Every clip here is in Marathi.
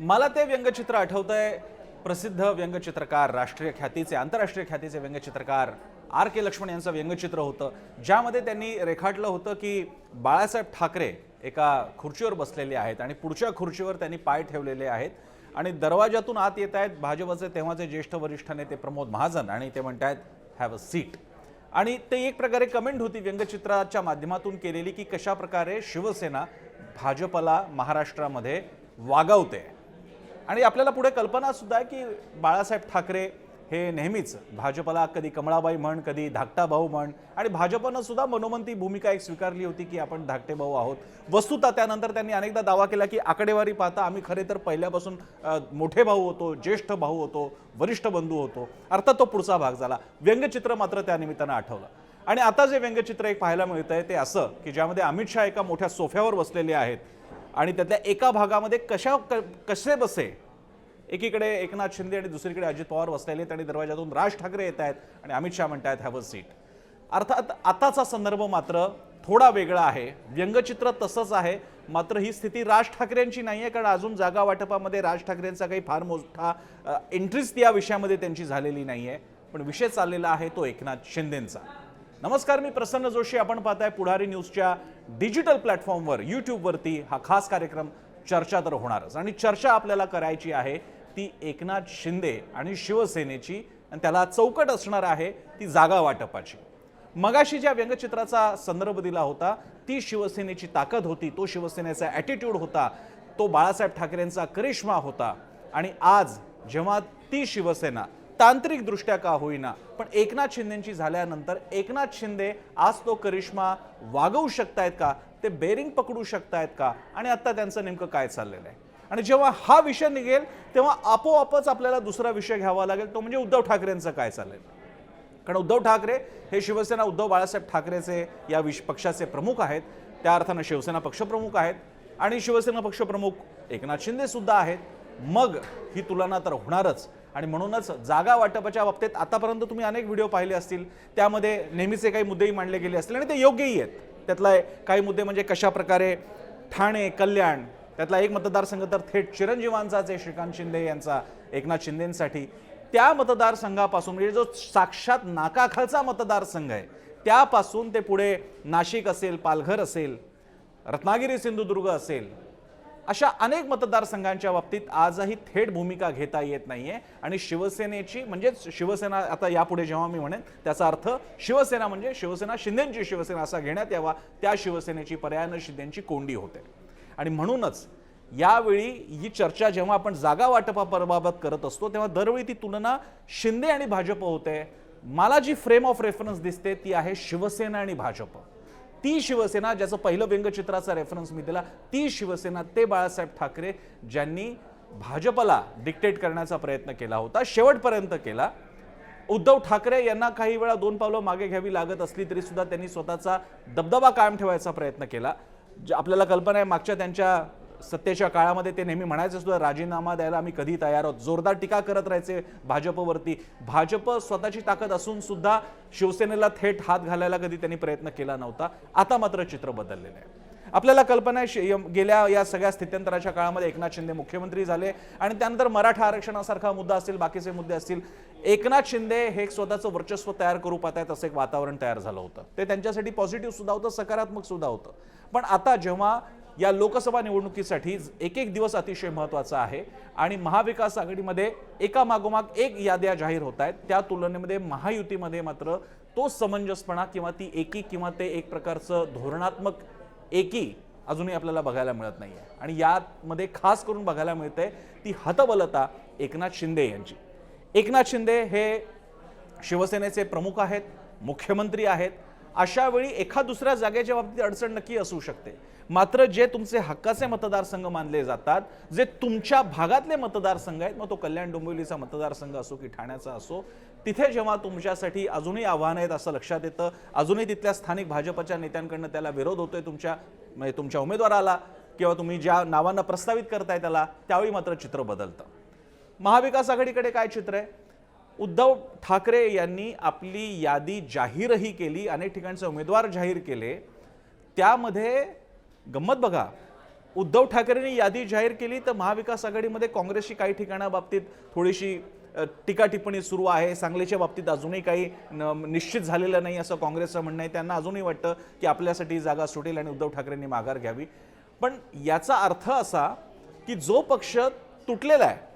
मला ते व्यंगचित्र आठवत आहे प्रसिद्ध व्यंगचित्रकार राष्ट्रीय ख्यातीचे आंतरराष्ट्रीय ख्यातीचे व्यंगचित्रकार आर के लक्ष्मण यांचं व्यंगचित्र होतं. ज्यामध्ये त्यांनी रेखाटलं होतं की बाळासाहेब ठाकरे एका खुर्चीवर बसलेले आहेत आणि पुढच्या खुर्चीवर त्यांनी पाय ठेवलेले आहेत आणि दरवाजातून आत येत आहेत. भाजपचे तेव्हाचे ज्येष्ठ वरिष्ठ नेते प्रमोद महाजन आणि ते म्हणत आहेत हॅव अ सीट आणि ते एक प्रकारे कमेंट होती व्यंगचित्राच्या माध्यमातून केलेली की कशा प्रकारे शिवसेना भाजपला महाराष्ट्रामध्ये वागवते. आणि आपल्याला पुढे कल्पना सुद्धा आहे की बाळासाहेब ठाकरे हे नेहमीच भाजपला कधी कमळाबाई म्हण कधी धाकटा भाऊ म्हण. आणि भाजपनं सुद्धा मनोमंती भूमिका एक स्वीकारली होती की आपण धाकटे भाऊ आहोत. वस्तुतः त्यानंतर त्यांनी अनेकदा दावा केला की आकडेवारी पाहता आम्ही खरे तर पहिल्यापासून मोठे भाऊ होतो ज्येष्ठ भाऊ होतो वरिष्ठ बंधू होतो. अर्थात तो पुढचा भाग झाला. व्यंगचित्र मात्र त्या निमित्तानं आठवलं. आणि आता जे व्यंगचित्र एक पाहायला मिळतं आहे ते असं की ज्यामध्ये अमित शहा एका मोठ्या सोफ्यावर बसलेले आहेत. आणि त्यातल्या एका भागामध्ये कशा क- कसे बसे? एकीकडे एकनाथ शिंदे आणि दुसरीकडे अजित पवार बसलेले आहेत आणि दरवाजातून राज ठाकरे येत आहेत आणि अमित शहा म्हणतायत हॅव अ सीट अर्थात आताचा संदर्भ मात्र थोडा वेगळा आहे. व्यंगचित्र तसंच आहे. मात्र ही स्थिती राज ठाकरेंची नाही आहे कारण अजून जागा वाटपामध्ये राज ठाकरेंचा काही फार मोठा इंटरेस्ट या विषयामध्ये त्यांची झालेली नाही आहे पण विषय चाललेला आहे तो एकनाथ शिंदेंचा. नमस्कार मी प्रसन्न जोशी. आपण पाहताय पुढारी न्यूजच्या डिजिटल प्लॅटफॉर्मवर यूट्यूबवरती हा खास कार्यक्रम चर्चा तर होणारच. आणि चर्चा आपल्याला करायची आहे ती एकनाथ शिंदे आणि शिवसेनेची आणि त्याला चौकट असणार आहे ती जागा वाटपाची. मगाशी ज्या व्यंगचित्राचा संदर्भ दिला होता ती शिवसेनेची ताकद होती तो शिवसेनेचा ॲटिट्यूड होता तो बाळासाहेब ठाकरेंचा करिश्मा होता. आणि आज जेव्हा ती शिवसेना तांत्रिकदृष्ट्या का होईना पण एकनाथ शिंदेची झाल्यानंतर एकनाथ शिंदे आज तो करिश्मा वागवू शकतायत का? ते बेरिंग पकडू शकतायत का? आणि आत्ता त्यांचं नेमकं काय चाललेलं आहे? आणि जेव्हा हा विषय निघेल तेव्हा आपोआपच आपल्याला दुसरा विषय घ्यावा लागेल तो म्हणजे उद्धव ठाकरेंचं काय चाललेलं आहे? कारण उद्धव ठाकरे हे शिवसेना उद्धव बाळासाहेब ठाकरेचे या विश पक्षाचे प्रमुख आहेत. त्या अर्थानं शिवसेना पक्षप्रमुख आहेत. आणि शिवसेना पक्षप्रमुख एकनाथ शिंदेसुद्धा आहेत. मग ही तुलना तर होणारच. आणि म्हणूनच जागा वाटपाच्या बाबतीत आतापर्यंत तुम्ही अनेक व्हिडिओ पाहिले असतील. त्यामध्ये नेहमीचे काही मुद्देही मांडले गेले असतील आणि ते योग्यही आहेत. त्यातला काही मुद्दे म्हणजे कशा प्रकारे ठाणे कल्याण त्यातला एक मतदारसंघ तर थेट चिरंजीवांचाच आहे श्रीकांत शिंदे यांचा एकनाथ शिंदेंसाठी. त्या मतदारसंघापासून म्हणजे जो साक्षात नाकाखालचा मतदारसंघ आहे त्यापासून ते पुढे नाशिक असेल पालघर असेल रत्नागिरी सिंधुदुर्ग असेल अशा अनेक मतदारसंघांच्या बाबतीत आजही थेट भूमिका घेता येत नाहीये. आणि शिवसेनेची म्हणजेच शिवसेना आता यापुढे जेव्हा मी म्हणेन त्याचा अर्थ शिवसेना म्हणजे शिवसेना शिंदेची शिवसेना असा घेण्यात यावा त्या शिवसेनेची पर्यायानं शिंदेची कोंडी होते. आणि म्हणूनच यावेळी ही चर्चा जेव्हा आपण जागा वाटपाबाबत करत असतो तेव्हा दरवेळी ती तुलना शिंदे आणि भाजप होते. मला जी फ्रेम ऑफ रेफरन्स दिसते ती आहे शिवसेना आणि भाजप. ती शिवसेना ज्याचं पहिलं व्यंगचित्राचा रेफरन्स मी दिला ती शिवसेना ते बाळासाहेब ठाकरे ज्यांनी भाजपला डिक्टेट करण्याचा प्रयत्न केला होता शेवटपर्यंत केला. उद्धव ठाकरे यांना काही वेळा दोन पावलं मागे घ्यावी लागत असली तरी सुद्धा त्यांनी स्वतःचा दबदबा कायम ठेवायचा प्रयत्न केला. आपल्याला कल्पना आहे मागच्या त्यांच्या सत्तेच्या काळामध्ये ते नेहमी म्हणायचे सुद्धा राजीनामा द्यायला आम्ही कधी तयार आहोत. जोरदार टीका करत राहायचे भाजपवरती. भाजप स्वतःची ताकद असून सुद्धा शिवसेनेला थेट हात घालायला कधी त्यांनी प्रयत्न केला नव्हता. आता मात्र चित्र बदललेलं आहे. आपल्याला कल्पना आहे गेल्या या सगळ्या स्थित्यंतराच्या काळामध्ये एकनाथ शिंदे मुख्यमंत्री झाले आणि त्यानंतर मराठा आरक्षणासारखा मुद्दा असतील बाकीचे मुद्दे असतील एकनाथ शिंदे हे एक स्वतःचं वर्चस्व तयार करू पाहतायत असं एक वातावरण तयार झालं होतं. ते त्यांच्यासाठी पॉझिटिव्ह सुद्धा होतं सकारात्मक सुद्धा होतं. पण आता जेव्हा या लोकसभा निवडणुकीसाठी एक एक दिवस अतिशय महत्त्वाचा आहे. आणि महाविकास आघाडीमध्ये एका मागोमाग एक याद्या जाहीर होत आहेत. त्या तुलनेमध्ये महायुतीमध्ये मात्र तो समंजसपणा किंवा ती एकी किंवा ते एक प्रकारचं धोरणात्मक एकी अजूनही आपल्याला बघायला मिळत नाही आहे आणि यामध्ये खास करून बघायला मिळते ती हतबलता एकनाथ शिंदे यांची. एकनाथ शिंदे हे शिवसेनेचे प्रमुख आहेत मुख्यमंत्री आहेत. अशा वेळी एका दुसऱ्या जागेच्या बाबतीत अडचण नक्की असू शकते. मात्र जे तुमचे हक्काचे मतदारसंघ मानले जातात जे तुमच्या भागातले मतदारसंघ आहेत मग तो कल्याण डोंबिवलीचा मतदारसंघ असो की ठाण्याचा असो तिथे जेव्हा तुमच्यासाठी अजूनही आव्हानं आहेत असं लक्षात येतं अजूनही तिथल्या स्थानिक भाजपच्या नेत्यांकडनं त्याला विरोध होतोय तुमच्या म्हणजे तुमच्या उमेदवाराला किंवा तुम्ही ज्या नावांना प्रस्तावित करताय त्याला त्यावेळी मात्र चित्र बदलतं. महाविकास आघाडीकडे काय चित्र आहे? उद्धव ठाकरे यांनी आपली यादी जाहीरही केली अनेक ठिकाणचे उमेदवार जाहीर केले. त्यामध्ये गंमत बघा. उद्धव ठाकरेंनी यादी जाहीर केली तर महाविकास आघाडीमध्ये काँग्रेसची काही ठिकाणाबाबतीत थोडीशी टीका टिप्पणी सुरू आहे. सांगलीच्या बाबतीत अजूनही काही न- निश्चित झालेलं नाही असं काँग्रेसचं म्हणणं आहे. त्यांना अजूनही वाटतं की आपल्यासाठी जागा सुटेल आणि उद्धव ठाकरेंनी माघार घ्यावी. पण याचा अर्थ असा की जो पक्ष तुटलेला आहे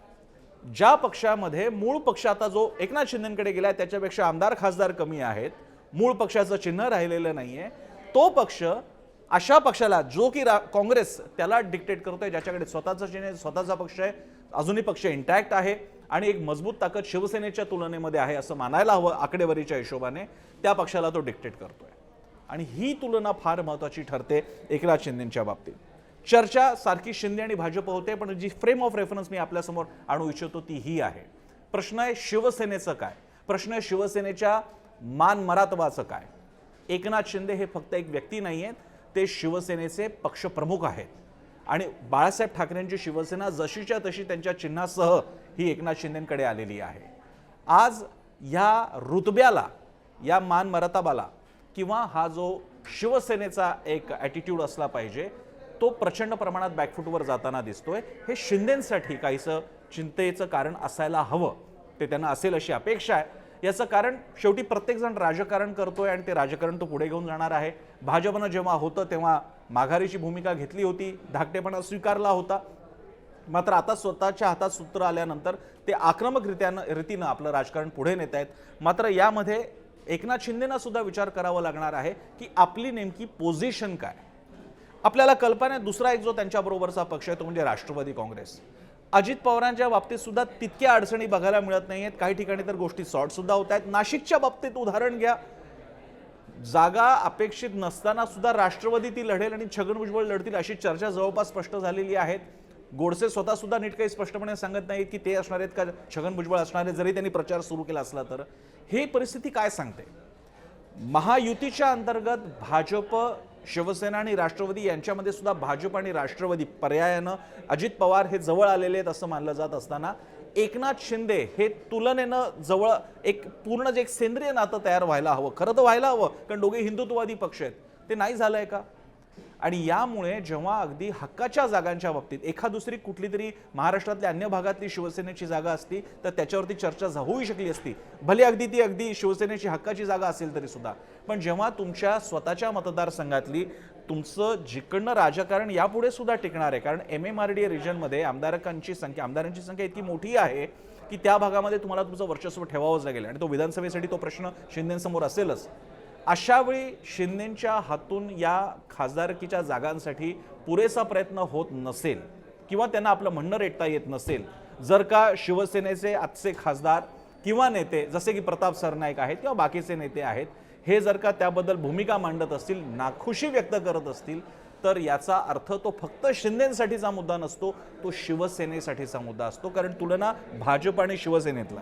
ज्या पक्षामध्ये मूळ पक्ष आता जो एकनाथ शिंदेकडे आहे त्याच्यापेक्षा आमदार खासदार कमी आहेत. मूळ पक्षाचं चिन्ह राहिलेलं नाही आहे तो पक्ष अशा पक्षाला जो की रा- काँग्रेस त्याला डिक्टेट करतोय ज्याच्याकडे स्वतःचं चिन्ह आहे स्वतःचा पक्ष आहे अजूनही पक्ष इंटॅक्ट आहे आणि एक मजबूत ताकद शिवसेनेच्या तुलनेमध्ये आहे असं मानायला हवं आकडेवारीच्या हिशोबाने त्या पक्षाला तो डिक्टेट करतोय. आणि ही तुलना फार महत्वाची ठरते एकनाथ शिंदेच्या बाबतीत. चर्चा सारखी शिंदे आणि भाजप होते पण जी फ्रेम ऑफ रेफरन्स मी आपल्यासमोर आणू इच्छितो ती ही आहे. प्रश्न आहे शिवसेनेचं काय? प्रश्न आहे शिवसेनेच्या मान मरातवाचं काय? एकनाथ शिंदे हे फक्त एक व्यक्ती नाही आहेत ते शिवसेनेचे पक्षप्रमुख आहेत. आणि बाळासाहेब ठाकरेंची शिवसेना जशीच्या तशी त्यांच्या चिन्हासह ही एकनाथ शिंदेकडे आलेली आहे. आज ह्या रुतब्याला या मान मरताबाला किंवा हा जो शिवसेनेचा एक ॲटिट्यूड असला पाहिजे तो प्रचंड प्रमाणात बॅकफुटवर जाताना दिसतोय. हे शिंदेंसाठी काहीसं चिंतेचं कारण असायला हवं. ते त्यांना असेल अशी अपेक्षा आहे. याचं कारण शेवटी प्रत्येकजण राजकारण करतोय आणि ते राजकारण तो पुढे घेऊन जाणार आहे. भाजपनं जेव्हा होतं तेव्हा माघारीची भूमिका घेतली होती धाकटेपणा स्वीकारला होता. मात्र आता स्वतःच्या हातात सूत्र आल्यानंतर ते आक्रमकरित्यानं रीतीनं आपलं राजकारण पुढे नेत आहेत. मात्र यामध्ये एकनाथ शिंदेना सुद्धा विचार करावा लागणार आहे की आपली नेमकी पोझिशन काय? आपल्याला कल्पना आहे दुसरा एक जो त्यांच्याबरोबरचा पक्ष आहे तो म्हणजे राष्ट्रवादी काँग्रेस. अजित पवारांच्या बाबतीत सुद्धा तितक्या अडचणी बघायला मिळत नाही आहेत. काही ठिकाणी तर गोष्टी सॉर्ट सुद्धा होत आहेत. नाशिकच्या बाबतीत उदाहरण घ्या. जागा अपेक्षित नसताना सुद्धा राष्ट्रवादी ती लढेल आणि छगन भुजबळ लढतील अशी चर्चा जवळपास स्पष्ट झालेली आहेत गोडसे स्वतः सुद्धा नीट काही स्पष्टपणे सांगत नाहीत की ते असणार आहेत का? छगन भुजबळ असणार आहेत. जरी त्यांनी प्रचार सुरू केला असला तर. हे परिस्थिती काय सांगते? महायुतीच्या अंतर्गत भाजप शिवसेना आणि राष्ट्रवादी यांच्यामध्ये सुद्धा भाजप आणि राष्ट्रवादी पर्यायानं अजित पवार हे जवळ आलेले आहेत असं मानलं जात असताना एकनाथ शिंदे हे तुलनेनं जवळ एक पूर्ण जे एक सेंद्रिय नातं तयार व्हायला हवं खरं तर व्हायला हवं कारण दोघे हिंदुत्ववादी पक्ष आहेत. ते नाही झालं आहे का? आणि यामुळे जेव्हा अगदी हक्काच्या जागांच्या बाबतीत एखा दुसरी कुठली तरी महाराष्ट्रातल्या अन्य भागातली शिवसेनेची जागा असती तर त्याच्यावरती चर्चा होऊ शकली असती. भले अगदी ती अगदी शिवसेनेची हक्काची जागा असेल तरी सुद्धा. पण जेव्हा तुमच्या स्वतःच्या मतदारसंघातली तुमचं जिकडनं राजकारण यापुढे सुद्धा टिकणार आहे कारण एम एम आर डी रिजनमध्ये आमदारकांची संख्या आमदारांची संख्या इतकी मोठी आहे की त्या भागामध्ये तुम्हाला तुमचं वर्चस्व ठेवावंच लागेल. आणि तो विधानसभेसाठी तो प्रश्न शिंदेसमोर असेलच. अशावेळी शिंदेंच्या शिंदेच्या हातून या खासदारकीच्या जागांसाठी पुरेसा प्रयत्न होत नसेल किंवा त्यांना आपलं म्हणणं रेटता येत नसेल जर का शिवसेनेचे आजचे खासदार किंवा नेते जसे की प्रताप सरनाईक आहेत किंवा बाकीचे नेते आहेत हे जर का त्याबद्दल भूमिका मांडत असतील नाखुशी व्यक्त करत असतील तर याचा अर्थ तो फक्त शिंदेसाठीचा मुद्दा नसतो तो शिवसेनेसाठीचा मुद्दा असतो. कारण तुलना भाजप आणि शिवसेनेतला.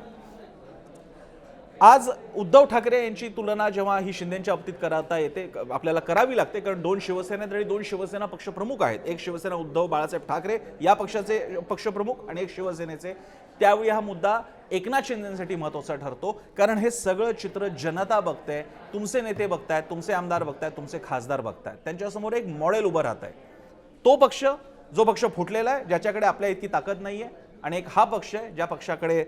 आज उद्धव ठाकरे यांची तुलना जेव्हा ही शिंदेच्या बाबतीत करता येते आपल्याला करावी लागते कारण दोन शिवसेनेत आणि दोन शिवसेना पक्षप्रमुख आहेत. एक शिवसेना उद्धव बाळासाहेब ठाकरे या पक्षाचे पक्षप्रमुख आणि एक शिवसेनेचे. त्यावेळी हा मुद्दा एकनाथ शिंदेसाठी महत्त्वाचा ठरतो कारण हे सगळं चित्र जनता बघते तुमचे नेते बघतायत तुमचे आमदार बघतायत तुमचे खासदार बघतायत. त्यांच्यासमोर एक मॉडेल उभं राहत आहे तो पक्ष जो पक्ष फुटलेला आहे ज्याच्याकडे आपल्या इतकी ताकद नाही आहे आणि एक हा पक्ष आहे ज्या पक्षाकडे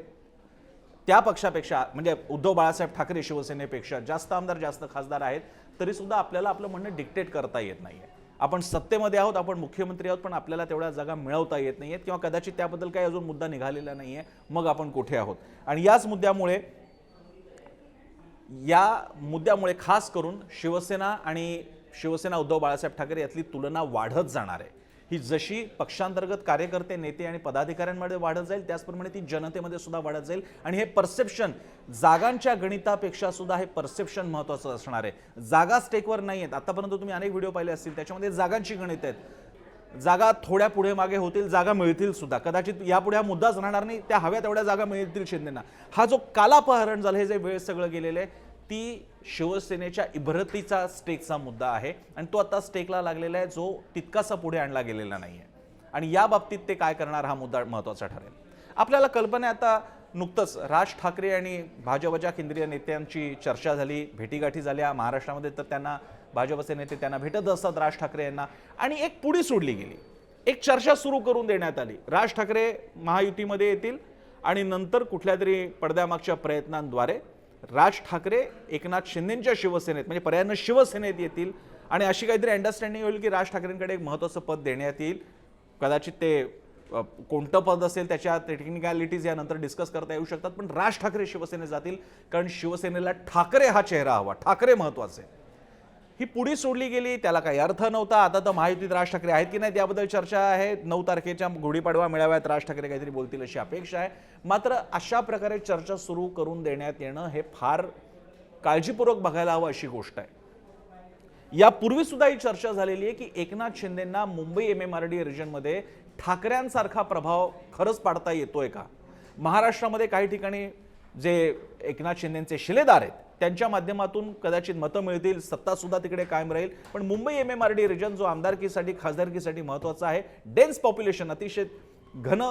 त्या पक्षापेक्षा म्हणजे उद्धव बाळासाहेब ठाकरे शिवसेनेपेक्षा जास्त आमदार जास्त खासदार आहेत तरी सुद्धा आपल्याला आपलं म्हणणं डिक्टेट करता येत नाही आहे आपण सत्तेमध्ये आहोत आपण मुख्यमंत्री आहोत पण आपल्याला तेवढ्या जागा मिळवता येत नाही आहेत किंवा कदाचित त्याबद्दल काही अजून मुद्दा निघालेला नाही आहे मग आपण कुठे आहोत? आणि याच मुद्द्यामुळे या मुद्द्यामुळे खास करून शिवसेना आणि शिवसेना उद्धव बाळासाहेब ठाकरे यातली तुलना वाढत जाणार आहे. ही जशी पक्षांतर्गत कार्यकर्ते नेते आणि पदाधिकाऱ्यांमध्ये वाढत जाईल त्याचप्रमाणे ती जनतेमध्ये सुद्धा वाढत जाईल. आणि हे परसेप्शन जागांच्या गणितापेक्षा सुद्धा हे परसेप्शन महत्वाचं असणार आहे. जागा स्टेकवर नाही आहेत आतापर्यंत तुम्ही अनेक व्हिडिओ पाहिले असतील त्याच्यामध्ये जागांची गणित आहेत. जागा थोड्या पुढे मागे होतील जागा मिळतील सुद्धा. कदाचित यापुढे हा मुद्दाच राहणार नाही त्या हव्या तेवढ्या जागा मिळतील शिंदेना. हा जो कालापहरण झालं हे जे वेळ सगळं गेलेलं आहे ती शिवसेनेच्या इभरतीचा स्टेकचा मुद्दा आहे आणि तो आता स्टेकला लागलेला आहे जो तितकासा पुढे आणला गेलेला नाही आहे आणि या बाबतीत ते काय करणार हा मुद्दा महत्त्वाचा ठरेल. आपल्याला कल्पना आहे आता नुकतंच राज ठाकरे आणि भाजपच्या केंद्रीय नेत्यांची चर्चा झाली भेटीगाठी झाल्या. महाराष्ट्रामध्ये तर त्यांना भाजपचे नेते त्यांना भेटत असतात राज ठाकरे यांना. आणि एक पुढी सोडली गेली. एक चर्चा सुरू करून देण्यात आली. राज ठाकरे महायुतीमध्ये येतील आणि नंतर कुठल्या तरी पडद्यामागच्या प्रयत्नांद्वारे राज ठाकरे एकनाथ शिंदेंच्या शिवसेनेत म्हणजे पर्यायानं शिवसेनेत येतील आणि अशी काहीतरी अंडरस्टँडिंग होईल की राज ठाकरेंकडे एक महत्त्वाचं पद देण्यात येईल. कदाचित ते कोणतं पद असेल त्याच्या टेक्निकॅलिटीज यानंतर डिस्कस करता येऊ शकतात पण राज ठाकरे शिवसेनेत जातील कारण शिवसेनेला ठाकरे हा चेहरा हवा. ठाकरे महत्त्वाचे ही पुढी सोडली गेली त्याला काही अर्थ नव्हता. आता तर महायुतीत राज ठाकरे आहेत की नाही त्याबद्दल चर्चा आहे. नऊ तारखेच्या गुढीपाडवा मेळाव्यात राज ठाकरे काहीतरी बोलतील अशी अपेक्षा आहे. मात्र अशा प्रकारे चर्चा सुरू करून देण्यात येणं हे फार काळजीपूर्वक बघायला हवं अशी गोष्ट आहे. यापूर्वी सुद्धा ही चर्चा झालेली आहे की Eknath शिंदेंना Mumbai M M R D रिजनमध्ये ठाकऱ्यांसारखा प्रभाव खरंच पाडता येतोय का? महाराष्ट्रामध्ये काही ठिकाणी जे एकनाथ शिंदेचे शिलेदार आहेत त्यांच्या माध्यमातून कदाचित मतं मिळतील सत्तासुद्धा तिकडे कायम राहील. पण Mumbai M M R D region जो आमदारकीसाठी खासदारकीसाठी महत्त्वाचा आहे डेन्स पॉप्युलेशन अतिशय घन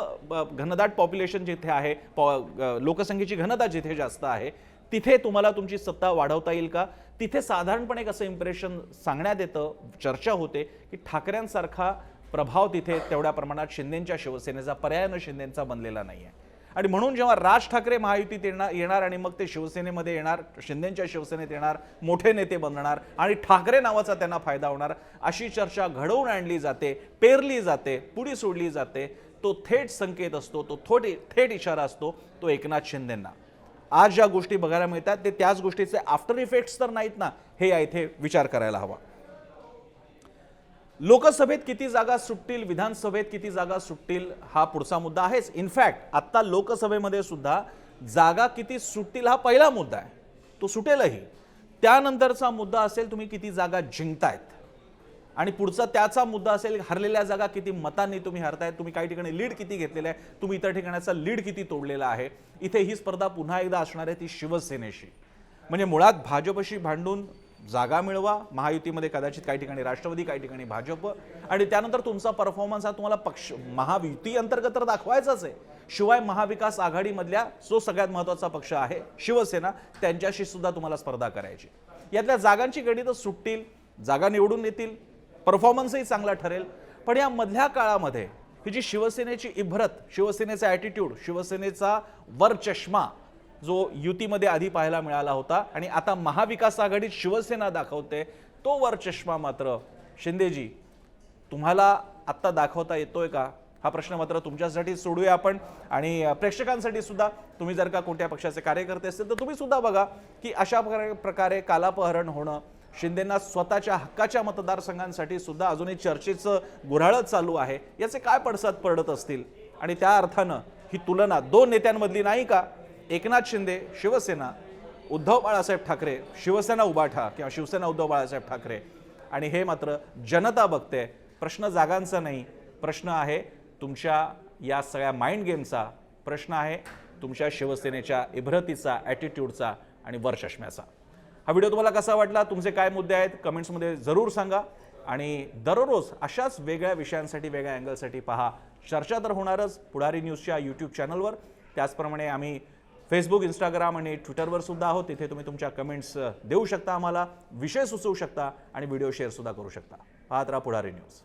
घनदाट पॉप्युलेशन जिथे आहे पॉ- लोकसंख्येची घनता जिथे जास्त आहे तिथे तुम्हाला तुमची सत्ता वाढवता येईल का? तिथे साधारणपणे एक असं इम्प्रेशन सांगण्यात येतं चर्चा होते की ठाकऱ्यांसारखा प्रभाव तिथे तेवढ्या प्रमाणात शिंदेच्या शिवसेनेचा पर्यायानं शिंदेचा बनलेला नाही आहे आणि म्हणून जेव्हा राज ठाकरे महायुतीत येणार येणार आणि मग ते शिवसेनेमध्ये येणार शिंदेच्या शिवसेनेत येणार मोठे नेते बनणार आणि ठाकरे नावाचा त्यांना फायदा होणार अशी चर्चा घडवून आणली जाते पेरली जाते पुढी सोडली जाते. तो थेट संकेत असतो तो थोट थेट इशारा असतो तो एकनाथ शिंदेंना. आज ज्या गोष्टी बघायला मिळतात ते त्याच गोष्टीचे आफ्टर इफेक्ट्स तर नाहीत ना हे या इथे विचार करायला हवा. लोकसभेत किती जागा सुटतील विधानसभेत किती जागा सुटतील हा पुढचा मुद्दा आहेच. इनफॅक्ट आत्ता लोकसभेमध्ये सुद्धा जागा किती सुटतील हा पहिला मुद्दा आहे. तो सुटेलही. त्यानंतरचा मुद्दा असेल तुम्ही किती जागा जिंकतायत. आणि पुढचा त्याचा मुद्दा असेल हरलेल्या जागा किती मतांनी तुम्ही हरतायत. तुम्ही काही ठिकाणी लीड किती घेतलेला आहे तुम्ही इतर ठिकाणाचा लीड किती तोडलेला आहे. इथे ही स्पर्धा पुन्हा एकदा असणार आहे ती शिवसेनेशी. म्हणजे मुळात भाजपशी भांडून जागा मिळवा महायुतीमध्ये कदाचित काही ठिकाणी राष्ट्रवादी काही ठिकाणी भाजप आणि त्यानंतर तुमचा परफॉर्मन्स हा तुम्हाला पक्ष महायुती अंतर्गत तर दाखवायचाच आहे. शिवाय महाविकास आघाडीमधल्या जो सगळ्यात महत्त्वाचा पक्ष आहे शिवसेना त्यांच्याशी सुद्धा तुम्हाला स्पर्धा करायची. यातल्या जागांची गणितं सुटतील जागा निवडून येतील परफॉर्मन्सही चांगला ठरेल. पण या मधल्या काळामध्ये ही जी शिवसेनेची इभ्रत शिवसेनेचा ॲटिट्यूड शिवसेनेचा वर चष्मा जो युतीमध्ये आधी पाहायला मिळाला होता आणि आता महाविकास आघाडीत शिवसेना दाखवते तो वर चष्मा मात्र. शिंदेजी तुम्हाला आत्ता दाखवता येतोय का? हा प्रश्न मात्र तुमच्यासाठी सोडूया आपण आणि प्रेक्षकांसाठी सुद्धा. तुम्ही जर का कोणत्या पक्षाचे कार्यकर्ते असतील तर तुम्ही सुद्धा बघा की अशा प्रकारे- प्रकारे कालापहरण होणं शिंदेना स्वतःच्या हक्काच्या मतदारसंघांसाठी सुद्धा अजूनही चर्चेचं गुऱ्हाळं चालू आहे. याचे काय पडसाद पडत असतील? आणि त्या अर्थानं ही तुलना दोन नेत्यांमधली नाही का? एकनाथ शिंदे शिवसेना उद्धव बाळासाहेब ठाकरे शिवसेना उबाठा किंवा शिवसेना उद्धव बाळासाहेब ठाकरे. आणि हे मात्र जनता बघते. प्रश्न जागांचा नाही. प्रश्न आहे तुमच्या या सगळ्या माइंड गेमचा प्रश्न आहे तुमच्या शिवसेनेच्या इभ्रतीचा ॲटिट्यूडचा आणि वरचष्म्याचा हा व्हिडिओ तुम्हाला कसा वाटला? तुमचे काय मुद्दे आहेत? कमेंट्समध्ये जरूर सांगा. आणि दररोज अशाच वेगळ्या विषयांसाठी वेगळ्या अँगलसाठी पहा. चर्चा तर होणारच पुढारी न्यूजच्या यूट्यूब चॅनलवर त्याचप्रमाणे आम्ही फेसबुक इंस्टाग्राम आणि ट्विटरवर सुद्धा आहोत. तिथे तुम्ही तुमच्या कमेंट्स देऊ शकता आम्हाला विषय सुचवू शकता आणि व्हिडिओ शेअर सुद्धा करू शकता. पाहत राहा पुढारी न्यूज